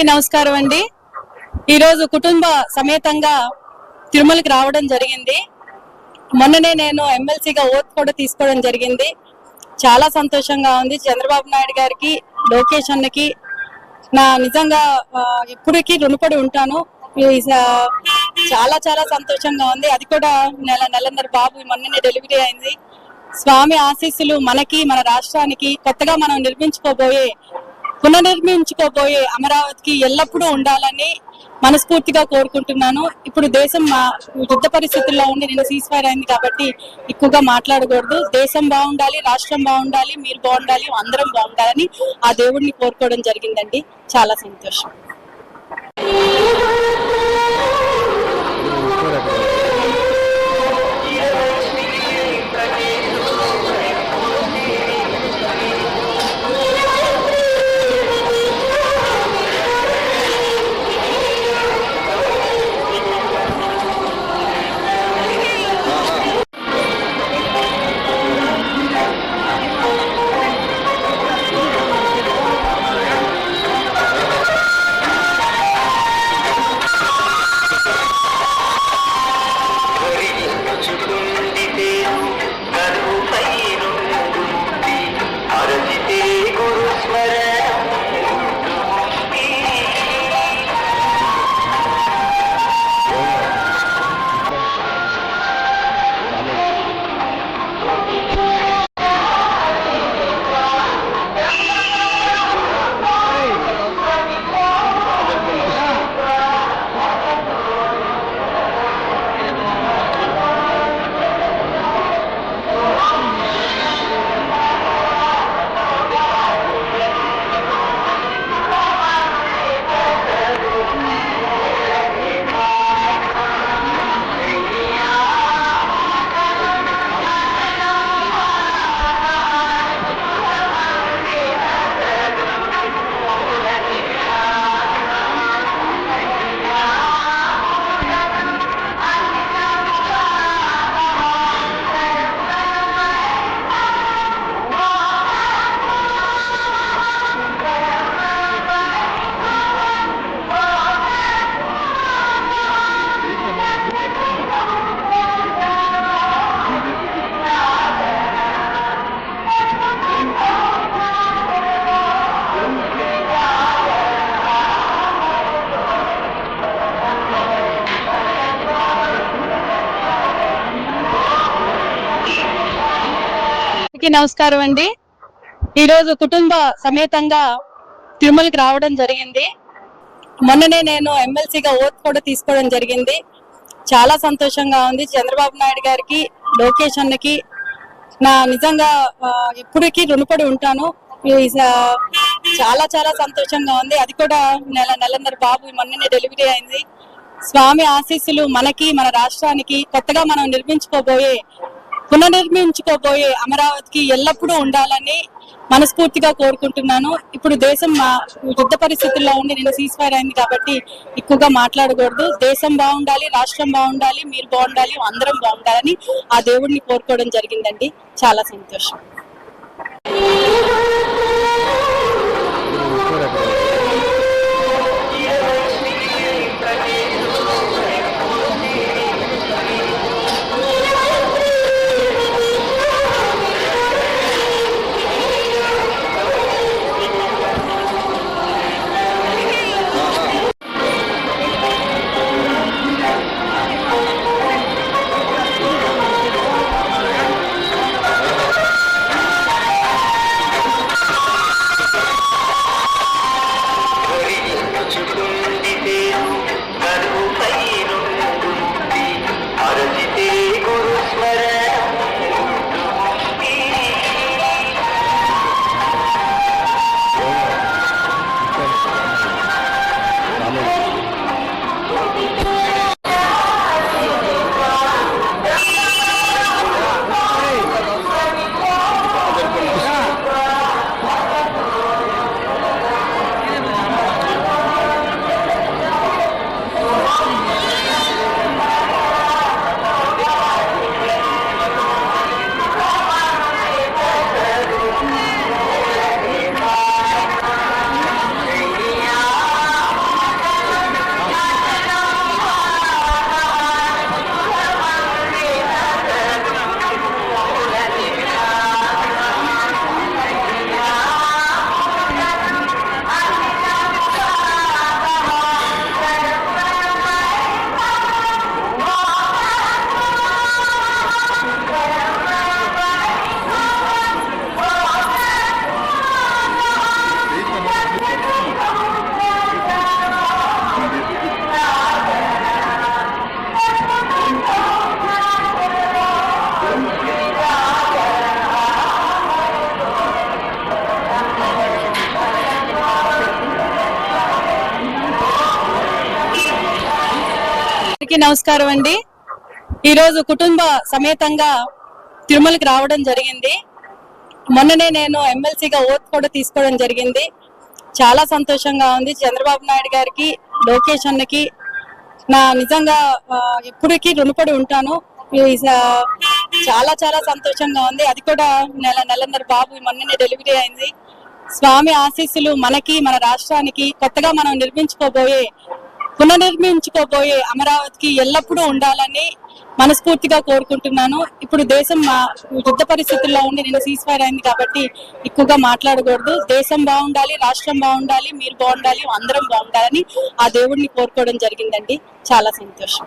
అందరికీ నమస్కారం అండి. ఈరోజు కుటుంబ సమేతంగా తిరుమలకి రావడం జరిగింది. మొన్ననే నేను ఎమ్మెల్సీగా ఓత్ కూడా తీసుకోవడం జరిగింది. చాలా సంతోషంగా ఉంది. చంద్రబాబు నాయుడు గారికి లోకేష్ అన్నకి. నా నిజంగా ఇప్పటికీ ఎప్పటికీ రుణపడి ఉంటాను. ఈ చాలా చాలా సంతోషంగా ఉంది. అది కూడా నెల నెలన్నర బాబు మొన్ననే డెలివరీ అయింది. స్వామి ఆశీస్సులు మనకి మన రాష్ట్రానికి కొత్తగా మనం నిర్మించుకోబోయే పునర్నిర్మించుకోబోయే అమరావతికి ఎల్లప్పుడూ ఉండాలని మనస్ఫూర్తిగా కోరుకుంటున్నాను. ఇప్పుడు దేశం మా యుద్ధ పరిస్థితుల్లో ఉండి నేను సీజ్ ఫైర్ అయింది కాబట్టి ఎక్కువగా మాట్లాడకూడదు. దేశం బాగుండాలి రాష్ట్రం బాగుండాలి మీరు బాగుండాలి అందరం బాగుండాలని ఆ దేవుడిని కోరుకోవడం జరిగిందండి. చాలా సంతోషం. అందరికీ నమస్కారం అండి. ఈరోజు కుటుంబ సమేతంగా తిరుమలకి రావడం జరిగింది. మొన్ననే నేను ఎమ్మెల్సీగా ఓత్ కూడా తీసుకోవడం జరిగింది. చాలా సంతోషంగా ఉంది. చంద్రబాబు నాయుడు గారికి లోకేష్ అన్నకి నా నిజంగా ఇప్పటికీ ఎప్పటికీ రుణపడి ఉంటాను. చాలా చాలా సంతోషంగా ఉంది. అది కూడా నెల నెలన్నర బాబు మొన్ననే డెలివరీ అయింది. స్వామి ఆశీస్సులు మనకి మన రాష్ట్రానికి కొత్తగా మనం నిర్మించుకోబోయే పునర్నిర్మించుకోబోయే అమరావతికి ఎల్లప్పుడూ ఉండాలని మనస్ఫూర్తిగా కోరుకుంటున్నాను. ఇప్పుడు దేశం మా యుద్ధ పరిస్థితుల్లో ఉండి నేను సీజ్ ఫైర్ అయింది కాబట్టి ఎక్కువగా మాట్లాడకూడదు. దేశం బాగుండాలి రాష్ట్రం బాగుండాలి మీరు బాగుండాలి అందరం బాగుండాలని ఆ దేవుడిని కోరుకోవడం జరిగిందండి. చాలా సంతోషం. అందరికీ నమస్కారం అండి. ఈరోజు కుటుంబ సమేతంగా తిరుమలకి రావడం జరిగింది. మొన్ననే నేను ఎమ్మెల్సీగా ఓత్ కూడా తీసుకోవడం జరిగింది. చాలా సంతోషంగా ఉంది. చంద్రబాబు నాయుడు గారికి లోకేష్ అన్నకి నా నిజంగా ఎప్పటికీ రుణపడి ఉంటాను. చాలా చాలా సంతోషంగా ఉంది. అది కూడా నెల నెలన్నర బాబు మొన్ననే డెలివరీ అయింది. స్వామి ఆశీస్సులు మనకి మన రాష్ట్రానికి కొత్తగా మనం నిర్మించుకోబోయే పునర్నిర్మించుకోబోయే అమరావతికి ఎల్లప్పుడూ ఉండాలని మనస్ఫూర్తిగా కోరుకుంటున్నాను. ఇప్పుడు దేశం మా యుద్ధ పరిస్థితుల్లో ఉండి నేను సీజ్ ఫైర్ అయింది కాబట్టి ఎక్కువగా మాట్లాడకూడదు. దేశం బాగుండాలి రాష్ట్రం బాగుండాలి మీరు బాగుండాలి అందరం బాగుండాలని ఆ దేవుడిని కోరుకోవడం జరిగిందండి. చాలా సంతోషం.